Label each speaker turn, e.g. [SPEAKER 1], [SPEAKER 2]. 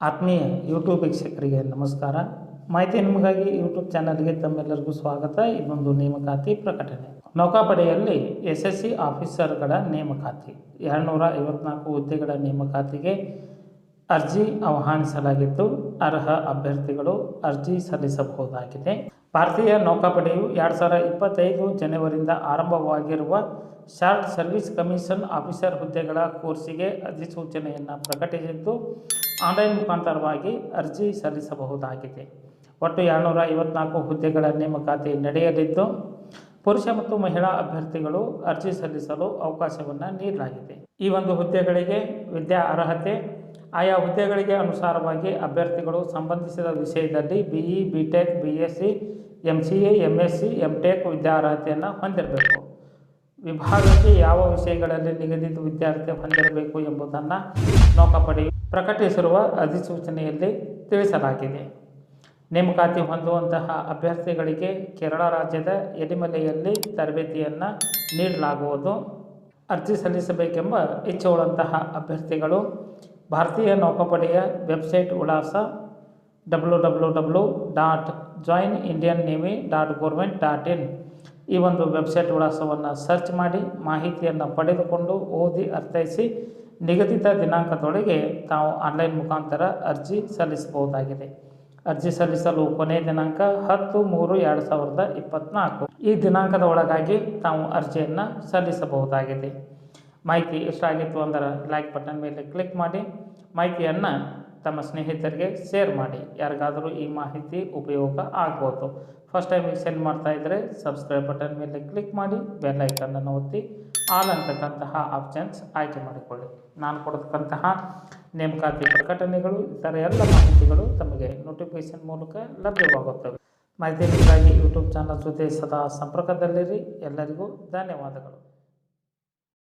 [SPEAKER 1] ಆತ್ಮೀಯ ಯೂಟ್ಯೂಬ್ ವೀಕ್ಷಕರಿಗೆ ನಮಸ್ಕಾರ. ಮಾಹಿತಿ ನಿಮಗಾಗಿ ಯೂಟ್ಯೂಬ್ ಚಾನಲ್ಗೆ ತಮ್ಮೆಲ್ಲರಿಗೂ ಸ್ವಾಗತ. ಇದೊಂದು ನೇಮಕಾತಿ ಪ್ರಕಟಣೆ. ನೌಕಾಪಡೆಯಲ್ಲಿ ಎಸ್ ಎಸ್ ಸಿ ಆಫೀಸರ್ಗಳ ನೇಮಕಾತಿ. ಎರಡುನೂರ ಐವತ್ನಾಲ್ಕು ಹುದ್ದೆಗಳ ನೇಮಕಾತಿಗೆ ಅರ್ಜಿ ಆಹ್ವಾನಿಸಲಾಗಿದ್ದು, ಅರ್ಹ ಅಭ್ಯರ್ಥಿಗಳು ಅರ್ಜಿ ಸಲ್ಲಿಸಬಹುದಾಗಿದೆ. ಭಾರತೀಯ ನೌಕಾಪಡೆಯು ಎರಡು ಸಾವಿರ ಇಪ್ಪತ್ತೈದು ಜನವರಿಯಿಂದ ಆರಂಭವಾಗಿರುವ ಶಾರ್ಟ್ ಸರ್ವಿಸ್ ಕಮಿಷನ್ ಆಫೀಸರ್ ಹುದ್ದೆಗಳ ಕೋರ್ಸಿಗೆ ಅಧಿಸೂಚನೆಯನ್ನು ಪ್ರಕಟಿಸಿದ್ದು ಆನ್ಲೈನ್ ಮುಖಾಂತರವಾಗಿ ಅರ್ಜಿ ಸಲ್ಲಿಸಬಹುದಾಗಿದೆ. ಒಟ್ಟು ಎರಡುನೂರ ಐವತ್ನಾಲ್ಕು ಹುದ್ದೆಗಳ ನೇಮಕಾತಿ ನಡೆಯಲಿದ್ದು, ಪುರುಷ ಮತ್ತು ಮಹಿಳಾ ಅಭ್ಯರ್ಥಿಗಳು ಅರ್ಜಿ ಸಲ್ಲಿಸಲು ಅವಕಾಶವನ್ನು ನೀಡಲಾಗಿದೆ. ಈ ಒಂದು ಹುದ್ದೆಗಳಿಗೆ ವಿದ್ಯಾ ಅರ್ಹತೆ, ಆಯಾ ಹುದ್ದೆಗಳಿಗೆ ಅನುಸಾರವಾಗಿ ಅಭ್ಯರ್ಥಿಗಳು ಸಂಬಂಧಿಸಿದ ವಿಷಯದಲ್ಲಿ B E B tech B S C M C A M S C M tech ವಿದ್ಯಾರ್ಹತೆಯನ್ನು ಹೊಂದಿರಬೇಕು. ವಿಭಾಗಕ್ಕೆ ಯಾವ ವಿಷಯಗಳಲ್ಲಿ ನಿಗದಿತ ವಿದ್ಯಾರ್ಥಿ ಹೊಂದಿರಬೇಕು ಎಂಬುದನ್ನು ನೌಕಾಪಡೆಯು ಪ್ರಕಟಿಸಿರುವ ಅಧಿಸೂಚನೆಯಲ್ಲಿ ತಿಳಿಸಲಾಗಿದೆ. ನೇಮಕಾತಿ ಹೊಂದುವಂತಹ ಅಭ್ಯರ್ಥಿಗಳಿಗೆ ಕೇರಳ ರಾಜ್ಯದ ಎಲಿಮಲೆಯಲ್ಲಿ ತರಬೇತಿಯನ್ನು ನೀಡಲಾಗುವುದು. ಅರ್ಜಿ ಸಲ್ಲಿಸಬೇಕೆಂಬ ಇಚ್ಛೆಯುಳ್ಳಂತಹ ಅಭ್ಯರ್ಥಿಗಳು, ಭಾರತೀಯ ನೌಕಾಪಡೆಯ ವೆಬ್ಸೈಟ್ ವಿಳಾಸ ಡಬ್ಲ್ಯೂ ಈ ಒಂದು ವೆಬ್ಸೈಟ್ ವಿಳಾಸವನ್ನು ಸರ್ಚ್ ಮಾಡಿ, ಮಾಹಿತಿಯನ್ನು ಪಡೆದುಕೊಂಡು ಓದಿ ಅರ್ಥೈಸಿ, ನಿಗದಿತ ದಿನಾಂಕದೊಳಗೆ ತಾವು ಆನ್ಲೈನ್ ಮುಖಾಂತರ ಅರ್ಜಿ ಸಲ್ಲಿಸಬಹುದಾಗಿದೆ. ಅರ್ಜಿ ಸಲ್ಲಿಸಲು ಕೊನೆಯ ದಿನಾಂಕ ಹತ್ತು ಮೂರು ಎರಡು ಸಾವಿರದ ಇಪ್ಪತ್ತ್ನಾಲ್ಕು ಈ ದಿನಾಂಕದ ಒಳಗಾಗಿ ತಾವು ಅರ್ಜಿಯನ್ನು ಸಲ್ಲಿಸಬಹುದಾಗಿದೆ. ಮಾಹಿತಿ ಇಷ್ಟ ಆಗಿತ್ತು ಅಂದರೆ ಲೈಕ್ ಬಟನ್ ಮೇಲೆ ಕ್ಲಿಕ್ ಮಾಡಿ. ಮಾಹಿತಿಯನ್ನು ತಮ್ಮ ಸ್ನೇಹಿತರಿಗೆ ಶೇರ್ ಮಾಡಿ. ಯಾರಿಗಾದರೂ ಈ ಮಾಹಿತಿ ಉಪಯೋಗ ಆಗ್ಬೋದು. ಫಸ್ಟ್ ಟೈಮ್ ಸೆಂಡ್ ಮಾಡ್ತಾ ಇದ್ದರೆ ಸಬ್ಸ್ಕ್ರೈಬ್ ಬಟನ್ ಮೇಲೆ ಕ್ಲಿಕ್ ಮಾಡಿ ಬೆಲ್ ಐಕನ್ನನ್ನು ಒತ್ತಿ ಆಲ್ ಅಂತಕ್ಕಂತಹ ಆಪ್ಷನ್ಸ್ ಆಯ್ಕೆ ಮಾಡಿಕೊಳ್ಳಿ. ನಾನು ಕೊಡತಕ್ಕಂತಹ ನೇಮಕಾತಿ ಪ್ರಕಟಣೆಗಳು, ಇತರ ಎಲ್ಲ ಮಾಹಿತಿಗಳು ತಮಗೆ ನೋಟಿಫಿಕೇಶನ್ ಮೂಲಕ ಲಭ್ಯವಾಗುತ್ತವೆ. ಮಾಹಿತಿಗಾಗಿ ಯೂಟ್ಯೂಬ್ ಚಾನಲ್ ಜೊತೆ ಸದಾ ಸಂಪರ್ಕದಲ್ಲಿರಿ. ಎಲ್ಲರಿಗೂ ಧನ್ಯವಾದಗಳು.